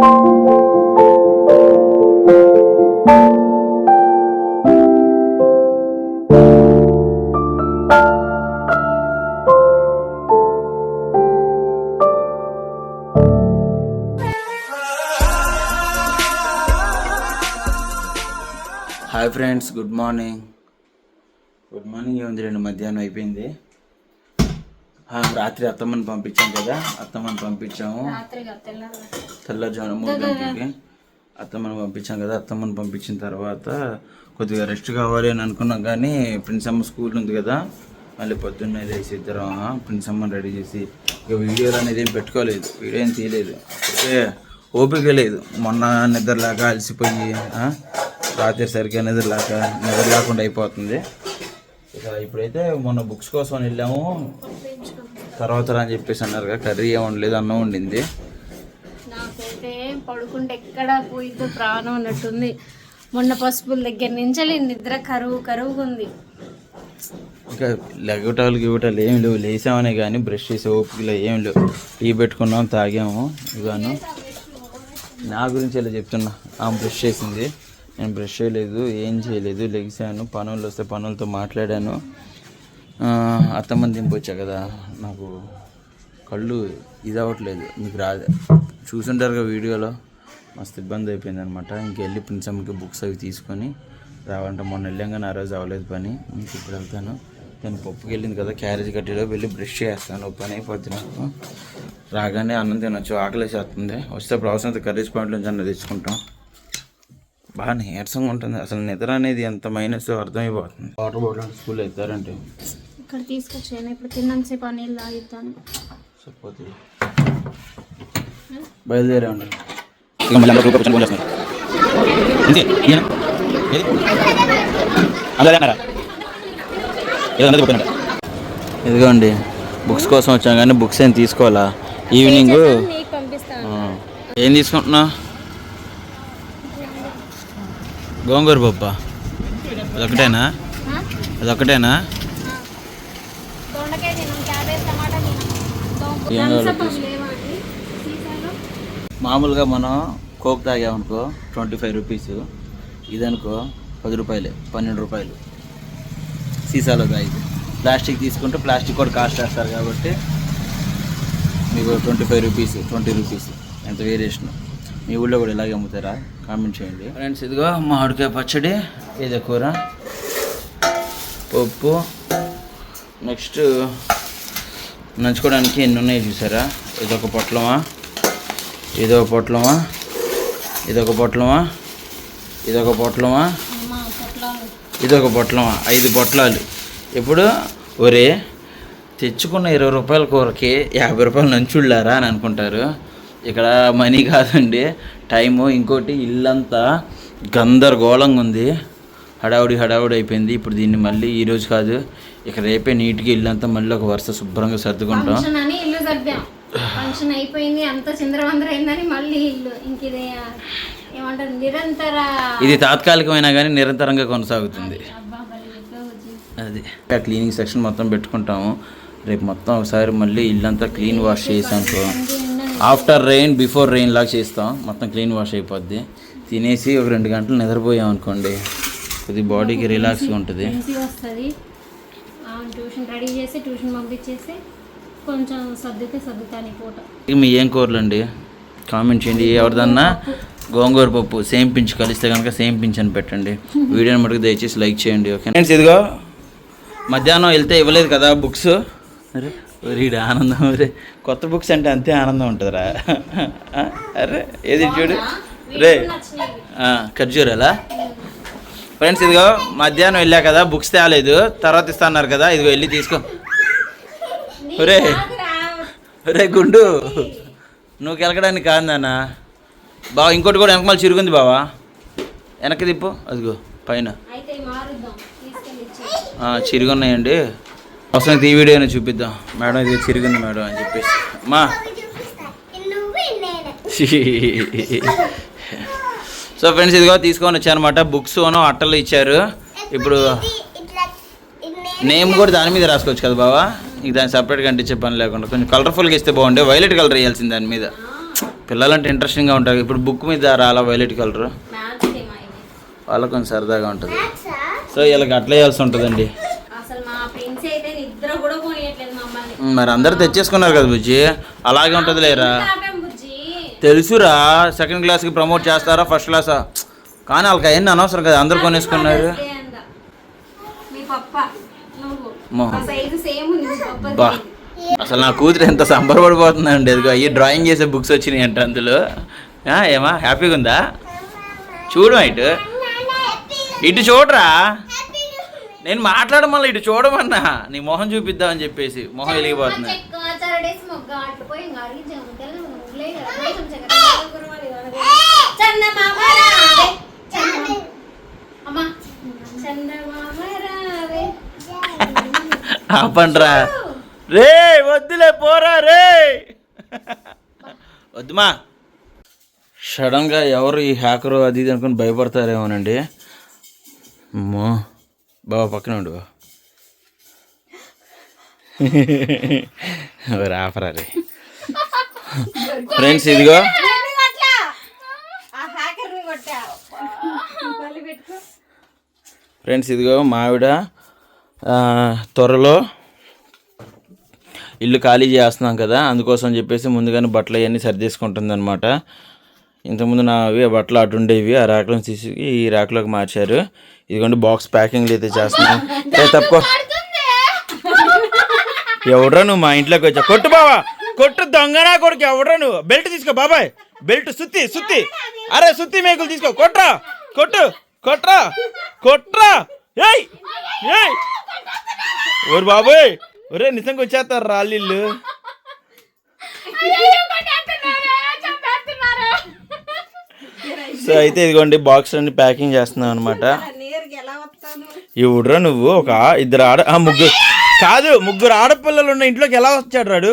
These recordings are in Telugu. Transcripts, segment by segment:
Hi friends good morning good morning ఏముంది రెండు మధ్యాహ్నం అయిపోయింది. రాత్రి అత్తమ్మని పంపించాం కదా అత్తమ్మని పంపించాము. తెల్లజాము మూడు గంటలకి. అత్తమ్మని పంపించాం కదా అత్తమ్మని పంపించిన తర్వాత కొద్దిగా రెస్ట్ కావాలి అని అనుకున్నాం కానీ ప్రిన్స్ అమ్మ స్కూల్ ఉంది కదా మళ్ళీ పొద్దున్నే లేచి ఇద్దరం ప్రిన్స్ అమ్మని రెడీ చేసి ఇక వీడియోలు అనేది ఏం పెట్టుకోలేదు వీడియో ఏం తీయలేదు. అంటే ఓపిక లేదు మొన్న నిద్రలాగా అలసిపోయి రాత్రి సరిగ్గా నిద్రలాక నిద్ర లేకుండా అయిపోతుంది. ఇక ఇప్పుడైతే మొన్న బుక్స్ కోసం వెళ్ళాము. తర్వాత అని చెప్పేసి అన్నారు కదా కర్రీ ఏం వండలేదు అన్నం వండింది. నాకైతే పడుకుంటే ఎక్కడ పోయిద్దో ప్రాణం అన్నట్టుంది. మొన్న పసుపుల దగ్గర నుంచి నిద్ర కరువు కరువుగా ఉంది. ఇంకా లెగటాలు గివటాలు ఏం లేవు లేసామనే కానీ బ్రష్ చేసే ఓపికలో ఏం లేవు. టీ పెట్టుకున్నాం తాగాము ఇగాను నా గురించి ఇలా చెప్తున్నా ఆమె బ్రష్ చేసింది. నేను బ్రష్ చేయలేదు ఏం చేయలేదు లెగిసాను పనులు వస్తే పనులతో మాట్లాడాను. అత్తమ్మని దింపొచ్చా కదా? నాకు కళ్ళు ఇది అవ్వట్లేదు మీకు రా చూసుంటారు కదా వీడియోలో. మస్తు ఇబ్బంది అయిపోయింది అనమాట ఇంకెళ్ళి ప్రిన్సమ్కి బుక్స్ అవి తీసుకొని రావాలంటే. మొన్న వెళ్ళాం కానీ ఆ రోజు అవ్వలేదు పని. ఇంక ఇప్పుడు వెళ్తాను. నేను పప్పుకి వెళ్ళింది కదా క్యారేజ్ కట్టిలో వెళ్ళి బ్రష్ చేస్తాను. పని అయిపోద్ది నాకు. రాగానే అన్నం తినొచ్చు. ఆకలి వేసేస్తుంది వస్తే ఇప్పుడు అవసరం కర్రీస్ పాయింట్ నుంచి అన్న తెచ్చుకుంటాం. బాగా నీరసంగా ఉంటుంది. అసలు నిద్ర అనేది ఎంత మైనస్ అర్థమైపోతుంది. వాటర్ బాటిల్ స్కూల్ ఎత్తారంటే. ఇక్కడ తీసుకొచ్చాను ఇప్పుడు తిన్నంతసేపు ఆ నీళ్ళు తాగిద్దాను సరిపోతుంది బయలుదేరే ఉండండి ఇక మళ్ళీ అందరూ రూపాయలు ఫోన్ చేస్తున్నారు ఇంతే ఈయన? ఏది? అందరూ అన్నారా? ఏదో అందరూ చెప్పారంట ఇదిగోండి బుక్స్ కోసం వచ్చాం కానీ బుక్స్ ఏం తీసుకోవాలా? ఈవినింగ్. ఏం తీసుకుంటున్నా? గోంగూర పప్ప. అదొకటేనా? అదొకటేనా దొండకాయ తిన్నాం క్యాబేజ్ టమాటా తిన్నాం ఏం కావాలో థమ్స్అప్ అవి లేవా అండి సీసాలో మామూలుగా మనం కోక్ తాగామనుకో ట్వంటీ ఫైవ్ రూపీస్. ఇదనుకో పది రూపాయలే పన్నెండు రూపాయలు. సీసాలో తాగితే ప్లాస్టిక్ తీసుకుంటే ప్లాస్టిక్ కూడా కాస్ట్ వేస్తారు కాబట్టి మీకు twenty five rupees twenty rupees ఎంత వేరియేషన్ మీ ఊళ్ళో కూడా ఇలాగే అమ్ముతారా? కామెంట్ చేయండి. ఫ్రెండ్స్ ఇదిగో మామిడికాయ పచ్చడి ఇదే కూర. పప్పు నెక్స్ట్ నంచుకోవడానికి ఎన్ని ఉన్నాయి చూసారా? ఇదొక పొట్లమా? ఇదొక పొట్లమా? ఇదొక పొట్లమా? ఇదొక పొట్లమా? ఇదొక పొట్లమా? ఐదు పొట్లాలు. ఇప్పుడు ఒరే తెచ్చుకున్న ఇరవై రూపాయల కూరకి యాభై రూపాయలు నంచుళ్ళారా అని అనుకుంటారు. ఇక్కడ మనీ కాదండి టైము. ఇంకోటి ఇల్లంతా గందరగోళంగా ఉంది. హడావుడి హడావుడి అయిపోయింది. ఇప్పుడు దీన్ని మళ్ళీ ఈరోజు కాదు ఇక రేపే నీట్గా ఇల్లంతా మళ్ళీ ఒక వరుస శుభ్రంగా సర్దుకుంటాం. ఫంక్షన్ అని ఇల్లు సర్దాం. ఫంక్షన్ అయిపోయింది అంత చిందరవందర అయిందని మళ్ళీ ఇల్లు. ఇంక ఇది ఏమంటారు నిరంతర ఇది తాత్కాలికమైనా కానీ నిరంతరంగా కొనసాగుతుంది. అబ్బా. అది. ఆ క్లీనింగ్ సెక్షన్ మొత్తం పెట్టుకుంటాము. రేపు మొత్తం ఒకసారి మళ్ళీ ఇల్లంతా క్లీన్ వాష్ చేసానుకో. ఆఫ్టర్ రెయిన్ బిఫోర్ రెయిన్ లాగా చేస్తాం. మొత్తం క్లీన్ వాష్ అయిపోద్ది. తినేసి ఒక రెండు గంటలు నిద్రపోయాం అనుకోండి కొద్ది బాడీకి రిలాక్స్గా ఉంటుంది. ట్యూషన్ రెడీ చేసి ట్యూషన్ పంపించేసి కొంచెం సర్దితే సర్దుతాను పూట. మీ ఏం కూరలు అండి కామెంట్ చేయండి. ఎవరిదన్నా గోంగూర పప్పు సేమ్ పించ్ కలిస్తే కనుక సేమ్ పించ్ అని పెట్టండి. వీడియోని మటుకు దయచేసి లైక్ చేయండి ఓకే ఫ్రెండ్స్ ఇదిగో మధ్యాహ్నం వెళ్తే ఇవ్వలేదు కదా బుక్స్. అరే రీడ్ ఆనందం అరే కొత్త బుక్స్ అంటే అంతే ఆనందం ఉంటుందిరా. అరే ఏది చూడు? రే ఖర్జూరాలా? ఫ్రెండ్స్ ఇదిగో మధ్యాహ్నం వెళ్ళా కదా బుక్స్ తేలేదు తర్వాత ఇస్తా అన్నారు కదా ఇదిగో వెళ్ళి తీసుకో. ఒరే ఒరే గుండు నువ్వు కెలకడానికి కాదు నాన్న. బావ ఇంకోటి కూడా వెనకమాల చిరుగుంది బావా. వెనక్కి తిప్పు అదిగో పైన. అయితే మారుద్దాం తీసుకెళ్ళి ఇచ్చి ఆ, చిరుగున్నాయండి. అవసరం ఈ వీడియోని చూపిద్దాం. మేడం ఇది చిరిగింది మేడం అని చెప్పేసి. మా సో ఫ్రెండ్స్ ఇదిగో తీసుకొని వచ్చానమాట. బుక్స్ అట్టలు ఇచ్చారు. ఇప్పుడు నేమ్ కూడా దాని మీద రాసుకోవచ్చు కదా బావా? ఇక దాన్ని సపరేట్గా అంటించే పని లేకుండా. కొంచెం కలర్ఫుల్గా ఇస్తే బాగుండే. వైలెట్ కలర్ వేయాల్సింది దాని మీద. పిల్లలంటే ఇంట్రెస్టింగ్గా ఉంటారు. ఇప్పుడు బుక్ మీద రాలా వైలెట్ కలర్. వాళ్ళకి కొంచెం సరదాగా ఉంటుంది. సో వీళ్ళకి అట్లా వేయాల్సి ఉంటుందండి. మరి అందరు తెచ్చేసుకున్నారు కదా బుజ్జి? అలాగే ఉంటుంది లేరా తెలుసురా సెకండ్ క్లాస్కి ప్రమోట్ చేస్తారా ఫస్ట్ క్లాసా కానీ వాళ్ళకి అవన్నీ అనవసరం కదా అందరు కొనేసుకున్నారు. బా. అసలు నా కూతురు ఎంత సంబరపడిపోతుందండి. అదిగో అయ్యి డ్రాయింగ్ చేసే బుక్స్ వచ్చినాయి అంట అందులో. ఏమా హ్యాపీగా ఉందా? చూడు ఇటు. ఇటు చూడరా? నేను మాట్లాడడం వల్ల ఇటు చూడమన్నా. నీ మొహం చూపిద్దామని చెప్పేసి. మొహం వెలిగిపోతుంది. చందమామ రావే చందమామ అమ్మా చందమామ రావే ఆపండ్రా రే వద్దులే పోరా రే. వద్దుమా. సడన్గా ఎవరు ఈ హ్యాకరు అది ఇది అనుకుని భయపడతారేమోనండి. అమ్మో బాబా పక్కన ఉండు. ఎవరు ఆపరా రే. ఫ్రెండ్స్ ఇదిగో అట్లా ఆ హ్యాకర్ని కొట్టా మళ్ళీ పెట్టుకో ఫ్రెండ్స్ ఇదిగో మావిడ త్వరలో ఇల్లు ఖాళీ చేస్తున్నాం కదా అందుకోసం చెప్పేసి ముందుగానే బట్టలు అవన్నీ సర్దేసుకుంటుంది అనమాట ఇంతకుముందు నావి బట్టలు అటుండేవి ఆ ర్యాక్లను తీసి ఈ ర్యాక్లోకి మార్చారు. ఇదిగోండి బాక్స్ ప్యాకింగ్లు అయితే చేస్తున్నాం. ఏ తప్పుకో. ఎవడ్రా నువ్వు మా ఇంట్లోకి వచ్చా కొట్టు బావా కొట్టు దొంగనా కొడుకు ఎవడ్రా నువ్వు? బెల్ట్ తీసుకో బాబాయ్ బెల్ట్ సుత్తి సుత్తి. అరే సుత్తి మేకులు తీసుకో కొట్రా కొట్టు. కొట్రా కొట్రా. ఏయ్ ఏయ్. ఓరు బాబోయ్ ఒరే నిజంగా వచ్చేస్తారు రాళ్ళు సో అయితే ఇదిగోండి బాక్స్ అన్ని ప్యాకింగ్ చేస్తున్నాం అనమాట ఇవుడ్రా నువ్వు? ఒక ఇద్దరు ఆడ ఆ, ముగ్గురు. కాదు ముగ్గురు ఆడపిల్లలు ఉన్న ఇంట్లోకి ఎలా వచ్చాడు రాడు?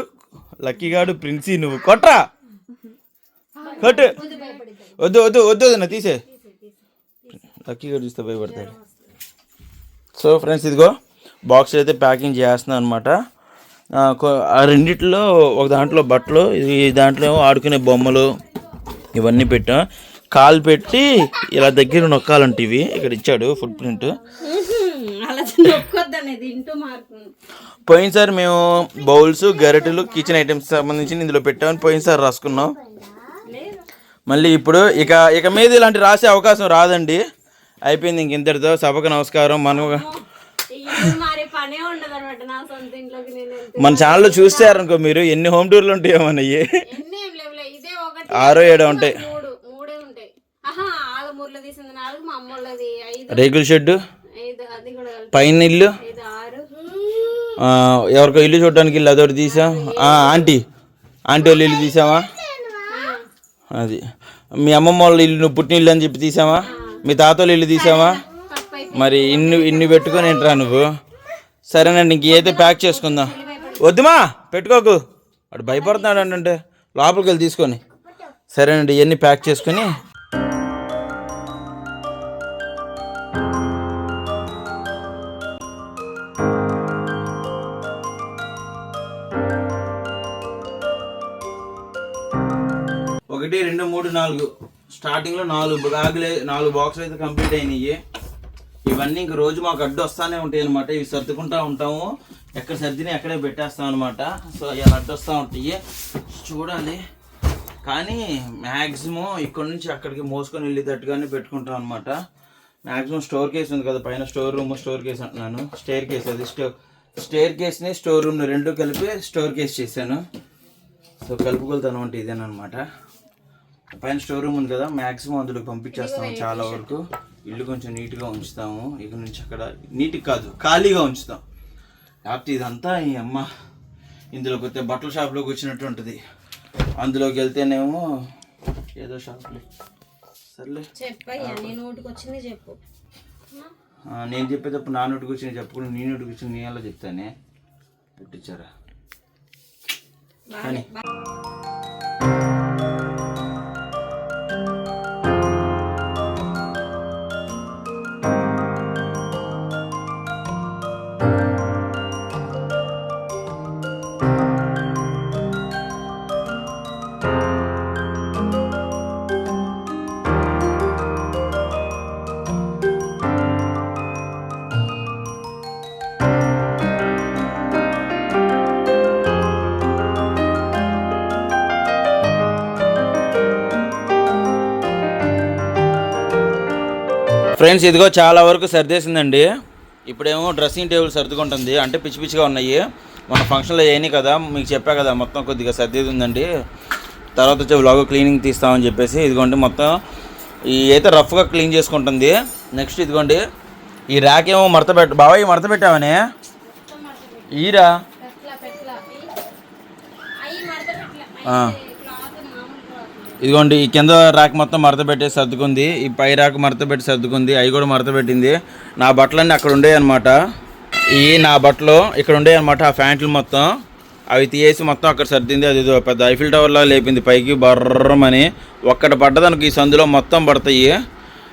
లక్కీగాడు ప్రిన్సీ నువ్వు. కొట్రా. కొట్టు. వద్దు వద్దు వద్దు వద్దు తీసే లక్కీగాడు చూస్తే భయపడతాడు సో ఫ్రెండ్స్ ఇదిగో బాక్స్ అయితే ప్యాకింగ్ చేస్తున్నాను అనమాట ఆ రెండిట్లో ఒక దాంట్లో బట్టలు ఈ దాంట్లో ఏమో ఆడుకునే బొమ్మలు ఇవన్నీ పెట్టాం. కాలు పెట్టి ఇలా దగ్గర నొక్కాలంటే ఇవి. ఇక్కడ ఇచ్చాడు ఫుట్ ప్రింట్ పోయినసారి మేము బౌల్స్ గరిటెలు కిచెన్ ఐటమ్స్ సంబంధించి ఇందులో పెట్టామని పోయినసారి రాసుకున్నాం. మళ్ళీ ఇప్పుడు ఇక ఇక మీద ఇలాంటి రాసే అవకాశం రాదండి. అయిపోయింది ఇంక ఇంతటితో సభకు నమస్కారం. మనం మన ఛానల్లో చూసారనుకో మీరు ఎన్ని హోమ్ టూర్లు ఇదే ఒకటి ఆరో ఏడో ఉంటాయి. ఉంటాయి. రేకుల షెడ్ పైన ఇల్లు. ఎవరికో ఇల్లు చూడడానికి ఇల్లు అదొకటి తీసాం. ఆంటీ ఆంటీ వాళ్ళ ఇల్లు తీసామా అది. మీ అమ్మమ్మ వాళ్ళ ఇల్లు నువ్వు పుట్టిన ఇల్లు అని చెప్పి తీసామా మీ తాత ఇల్లు తీసావా? మరి ఇన్ని ఇన్ని పెట్టుకొని ఏంట్రా నువ్వు? సరేనండి ఇంకేదో ప్యాక్ చేసుకుందాం. వద్దుమా పెట్టుకోకు. వాడు భయపడుతున్నాడు అంటే లోపలికి వెళ్ళి తీసుకొని. సరేనండి ఇవన్నీ ప్యాక్ చేసుకొని. ఒకటి రెండు మూడు నాలుగు. స్టార్టింగ్లో నాలుగు బ్యాగులు నాలుగు బాక్సులు అయితే కంప్లీట్ అయినాయి. ఇవన్నీ ఇంక రోజు మాకు అడ్డు వస్తానే ఉంటాయి అనమాట ఇవి సర్దుకుంటా ఉంటాము. ఎక్కడ సర్దిని అక్కడే పెట్టేస్తాం అనమాట సో ఇలా అడ్డు వస్తూ ఉంటాయి. చూడాలి. కానీ మ్యాక్సిమం ఇక్కడ నుంచి అక్కడికి మోసుకొని వెళ్ళేటట్టుగానే పెట్టుకుంటాం అనమాట మ్యాక్సిమం స్టోర్ కేస్ ఉంది కదా పైన స్టోర్ రూమ్ స్టోర్ కేస్ అంటున్నాను. స్టేర్ కేస్ అది స్టో స్టేర్ కేస్ని స్టోర్ రూమ్ని రెండు కలిపి స్టోర్ కేస్ చేశాను. సో కలుపుకొలుతాను అంటే ఇదేనమాట పైన స్టోర్ రూమ్ ఉంది కదా మ్యాక్సిమం అందులో పంపించేస్తాము చాలా వరకు. ఇల్లు కొంచెం నీట్గా ఉంచుతాము. ఇక నుంచి అక్కడ నీట్గా కాదు ఖాళీగా ఉంచుతాం. లేకపోతే ఇదంతా ఈ అమ్మ ఇందులోకి వస్తే బట్టల షాప్లోకి వచ్చినట్టు ఉంటుంది. అందులోకి వెళ్తేనేమో ఏదో షాప్లో సర్లే. చెప్పు. నేను చెప్పేటప్పుడు నా నోటికి వచ్చి నేను చెప్పకుండా నీ నోటికి వచ్చి నీ ఎలా చెప్తానే. పుట్టించారా? కానీ ఫ్రెండ్స్ ఇదిగో చాలా వరకు సర్దేసిందండి. ఇప్పుడేమో డ్రెస్సింగ్ టేబుల్ సర్దుకుంటుంది. అంటే పిచ్చి పిచ్చిగా ఉన్నాయి. మన ఫంక్షన్లో అయినాయి కదా మీకు చెప్పా కదా మొత్తం కొద్దిగా సర్దేది ఉందండి. తర్వాత వచ్చి వ్లాగ్ క్లీనింగ్ తీస్తామని చెప్పేసి ఇదిగోండి మొత్తం ఈ అయితే రఫ్గా క్లీన్ చేసుకుంటుంది. నెక్స్ట్ ఇదిగోండి ఈ ర్యాక్ ఏమో మడత పెట్ట బాబా ఈ మడత పెట్టావనే? ఈరా పెట్ల పెట్ల అయ్యి మడత పెట్ల ఆ. క్లాత్ మామూలు క్లాత్ ఇదిగోండి ఈ కింద రాక్ మొత్తం మడత పెట్టేసి సర్దుకుంది. ఈ పై రాక్ మడత పెట్టి సర్దుకుంది. అవి కూడా మడత పెట్టింది. నా బట్టలన్నీ అక్కడ ఉండేవి అనమాట ఈ నా బట్టలు ఇక్కడ ఉండేవి అనమాట ఆ ప్యాంట్లు మొత్తం. అవి తీసేసి మొత్తం అక్కడ సర్దింది. అది పెద్ద ఐఫిల్ టవర్లా లేపింది. పైకి బర్రమని. ఒక్కటి పడ్డదానికి ఈ సందులో మొత్తం పడతాయి.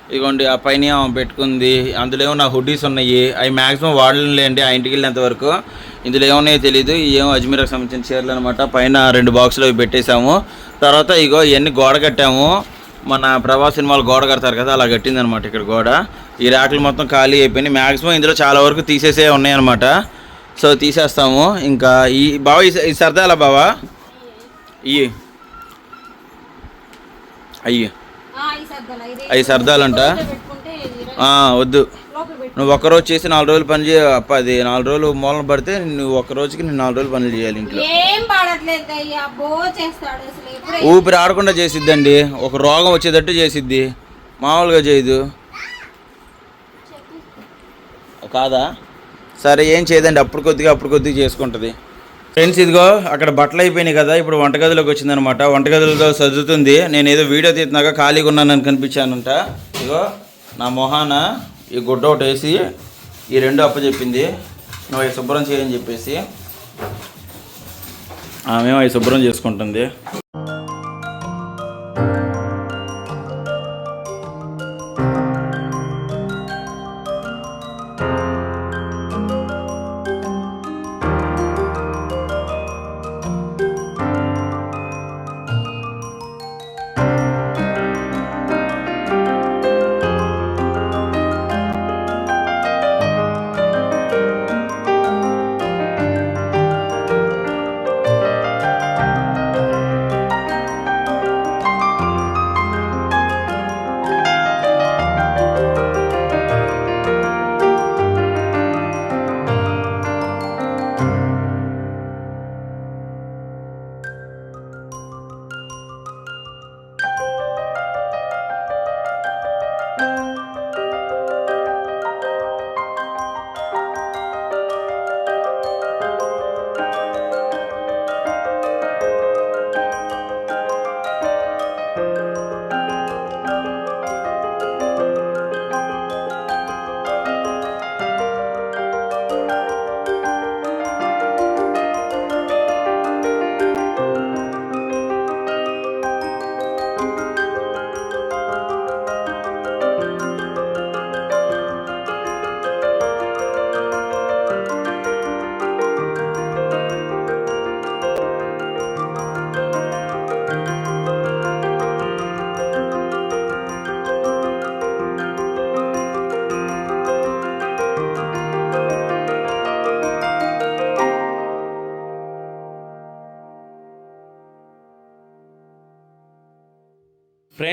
ఇదిగోండి ఆ పైన పెట్టుకుంది. అందులో ఏమో నా హుడ్డీస్ ఉన్నాయి? అవి మ్యాక్సిమం వాడలేండి ఆ ఇంటికి వెళ్ళేంత వరకు. ఇందులో ఏమున్నాయో తెలియదు ఏమో అజ్మీర్కి సంబంధించిన చీరలు అనమాట పైన రెండు బాక్సులు అవి పెట్టేశాము. తర్వాత ఇగో ఇవన్నీ గోడ కట్టాము. మన ప్రభాస్ సినిమాలు గోడ కడతారు కదా అలా కట్టింది అనమాట ఇక్కడ గోడ. ఈ ర్యాకులు మొత్తం ఖాళీ అయిపోయినాయి. మ్యాక్సిమం ఇందులో చాలా వరకు తీసేసే ఉన్నాయి అనమాట సో తీసేస్తాము. ఇంకా ఈ బావ ఈ ఈ అలా బావా? ఇవి అయ్యి. అవి సర్దాలంట. వద్దు. నువ్వు ఒక్క రోజు చేసి నాలుగు రోజులు పని చేయ అప్ప అది నాలుగు రోజులు మూలన పడితే నువ్వు ఒక్క రోజుకి నేను నాలుగు రోజులు పనులు చేయాలి ఇంట్లో. ఊపిరి ఆడకుండా చేసిద్దండి. ఒక రోగం వచ్చేటట్టు చేసిద్ది. మామూలుగా చేయదు. కాదా? సరే ఏం చేయదండి. అప్పుడు కొద్దిగా అప్పుడు కొద్దిగా చేసుకుంటుంది. ఫ్రెండ్స్ ఇదిగో అక్కడ బట్టలు అయిపోయినాయి కదా ఇప్పుడు వంటగదిలోకి వచ్చిందనమాట. వంటగదిలో సర్దుతుంది. నేను ఏదో వీడియో తీస్తున్నాక ఖాళీగా ఉన్నానని కనిపించానంట. ఇదిగో నా మొహాన ఈ గుడ్డ ఒకటి వేసి ఈ రెండు అప్పచెప్పింది. నువ్వు శుభ్రం చేయని చెప్పేసి. ఆమె అవి శుభ్రం చేసుకుంటుంది.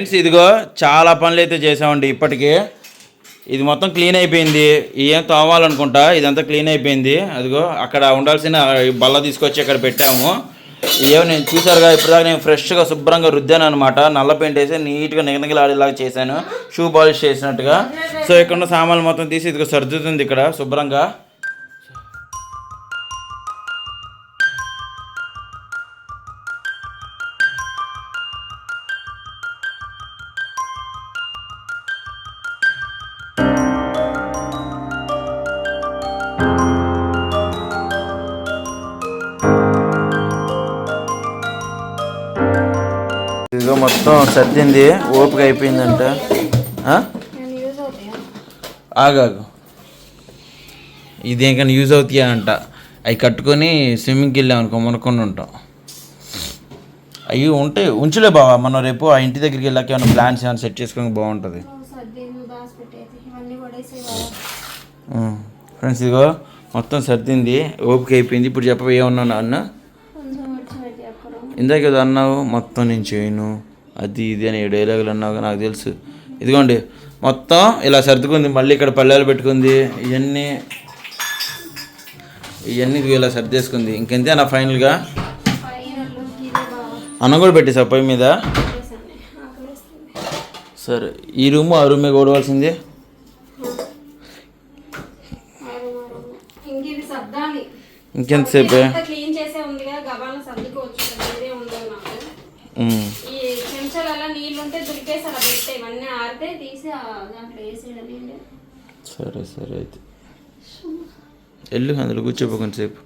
ఫ్రెండ్స్ ఇదిగో చాలా పనులు అయితే చేసామండి ఇప్పటికే. ఇది మొత్తం క్లీన్ అయిపోయింది. ఏం తోమాలనుకుంటా? ఇదంతా క్లీన్ అయిపోయింది. అదిగో అక్కడ ఉండాల్సిన బల్ల తీసుకొచ్చి అక్కడ పెట్టాము. ఏమో నేను చూసారుగా ఇప్పటిదాకా నేను ఫ్రెష్గా శుభ్రంగా రుద్దాను అనమాట నల్ల పెయింట్ వేసి నీట్గా నిగనగిలాడేలాగా చేశాను. షూ పాలిష్ చేసినట్టుగా. సో ఇక్కడ ఉన్న సామాన్లు మొత్తం తీసి ఇదిగో సర్దుతుంది ఇక్కడ శుభ్రంగా. మొత్తం సర్దింది ఓపిక అయిపోయిందంట. ఆగాగు ఇదేంకన్నా యూజ్ అవుతాయా అంట. అవి కట్టుకొని స్విమ్మింగ్కి వెళ్ళాం అనుకో మునకుండా ఉంటాం. అవి ఉంటే ఉంచులే బావా మనం రేపు ఆ ఇంటి దగ్గరికి వెళ్ళాక ఏమైనా ప్లాన్స్ ఏమైనా సెట్ చేసుకొని బాగుంటుంది. ఫ్రెండ్స్ ఇదిగో మొత్తం సర్దింది ఓపిక అయిపోయింది. ఇప్పుడు చెప్ప ఏమన్నా అన్న ఇందాక అన్నావు మొత్తం నేను చేయను. అది ఇది అని డైలాగులు అన్నావు నాకు తెలుసు. ఇదిగోండి మొత్తం ఇలా సర్దుకుంది మళ్ళీ ఇక్కడ పల్లెలు పెట్టుకుంది ఇవన్నీ ఇవన్నీ ఇలా సర్దేసుకుంది. ఫైనల్గా లుక్ ఇదే బాగా అన్నం కూడా పెట్టేసా పొయ్యి మీద? సరే ఈ రూము ఆ రూమే కూడవలసింది ఇంకెంతసేపు? క్లీన్ చేసే ఉంది కదా గబాలను సర్దుకోవచ్చు ఆరితే తీసి దాంట్లో వేసేయడం సరే సరే అయితే. వెళ్ళు అందులో కూర్చోపో కొంచెంసేపు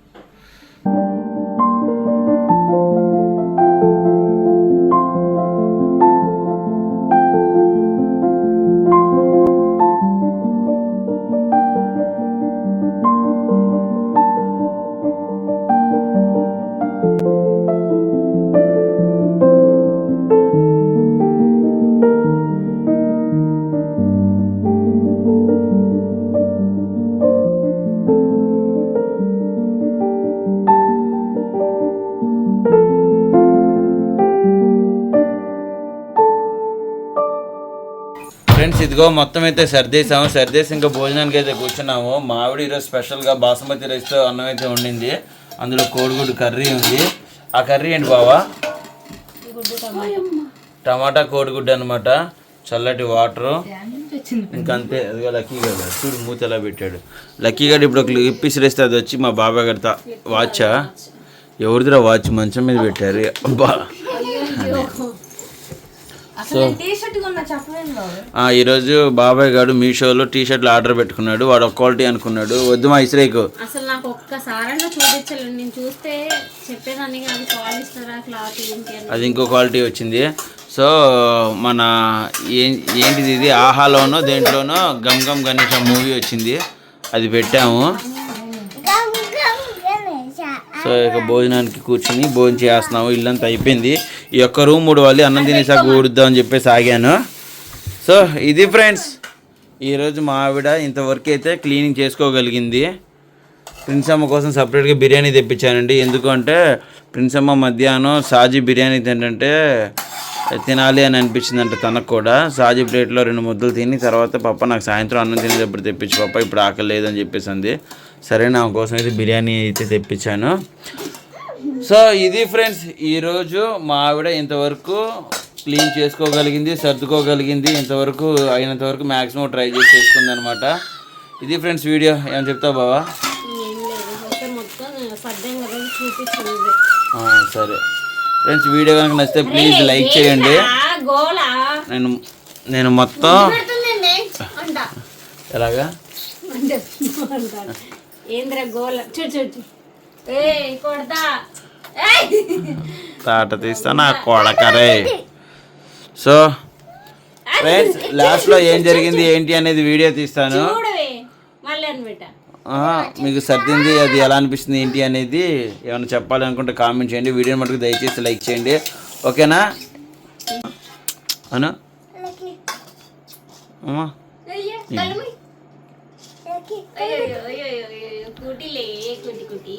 ఫ్రెండ్స్ ఇదిగో మొత్తం అయితే సర్దేశాము. సర్దేసి ఇంకా భోజనానికి అయితే కూర్చున్నాము. మా ఈరోజు స్పెషల్గా బాస్మతి రైస్తో అన్నం అయితే వండింది. అందులో కోడిగుడ్డు కర్రీ ఉంది. ఆ కర్రీ ఏంటి బావా? టమాటా కోడిగుడ్డు అనమాట చల్లటి వాటరు. ఇంకంతే అదిగో లక్కీ గడ్ చూడు మూతలా పెట్టాడు. లక్కీ గడ్ ఇప్పుడు ఒక ఇప్పిసి రేస్తే అది వచ్చి మా బాబాయ్ గడతా వాచా? ఎవరిదిరా వాచ్? మంచం మీద పెట్టారు. అబ్బా. సో ఆ, ఈరోజు బాబాయ్ గారు మీషోలో టీ షర్ట్లు ఆర్డర్ పెట్టుకున్నాడు. వాడు ఒక క్వాలిటీ అనుకున్నాడు. వద్దు మా ఇస్రేకు. అసలు నాకు ఒక్కసారైనా చూపించలేదు. నేను చూస్తే చెప్పేదాన్ని ఇస్తారా? క్లాత్ ఏంటి అది ఇంకో క్వాలిటీ వచ్చింది. సో మన ఏ ఏంటిది ఇది? ఆహాలోనో దేంట్లోనో గమ్ గమ్ గణేష్ మూవీ వచ్చింది. అది పెట్టాము. సో ఇక భోజనానికి కూర్చుని భోజనం చేస్తున్నాము. ఇల్లంతా అయిపోయింది. ఈ ఒక్క రూమ్ మూడు వాళ్ళు అన్నం తినేసాక ఊడుద్దాం అని చెప్పేసి ఆగాను. సో ఇది ఫ్రెండ్స్ ఈరోజు మా ఆవిడ ఇంతవరకు అయితే క్లీనింగ్ చేసుకోగలిగింది. ప్రిన్సమ్మ కోసం సపరేట్గా బిర్యానీ తెప్పించానండి. ఎందుకు అంటే ప్రిన్సమ్మ మధ్యాహ్నం సాజీ బిర్యానీ తింటుంటే తినాలి అని అనిపించిందంట తనకు కూడా. సాజీ ప్లేట్లో రెండు ముద్దలు తిని తర్వాత పప్ప నాకు సాయంత్రం అన్నం తినేటప్పుడు తెప్పించి పప్ప ఇప్పుడు ఆకలి లేదని చెప్పేసి అంది. సరే నా కోసం అయితే బిర్యానీ అయితే తెప్పించాను. సో ఇది ఫ్రెండ్స్ ఈరోజు మా ఆవిడ ఇంతవరకు క్లీన్ చేసుకోగలిగింది సర్దుకోగలిగింది ఇంతవరకు అయినంత వరకు మ్యాక్సిమం ట్రై చేసి చేసుకుంది అనమాట ఇది ఫ్రెండ్స్ వీడియో ఏమని చెప్తావు బావా? ఏం సరే. ఫ్రెండ్స్ వీడియో కనుక నచ్చితే ప్లీజ్ లైక్ చేయండి. నేను నేను మొత్తం ఎలాగా. ఏంద్ర గోల? చూడు చూడు ఏ కొడతా! తాట తీస్తా నా కొడకరే సో ఫ్రెండ్స్ లాస్ట్లో ఏం జరిగింది ఏంటి అనేది వీడియో తీస్తాను మీకు సర్దింది అది ఎలా అనిపిస్తుంది ఏంటి అనేది ఏమైనా చెప్పాలనుకుంటే కామెంట్ చేయండి వీడియో మటుకు దయచేసి లైక్ చేయండి ఓకేనా అను అమ్మా కుటిలే కుటి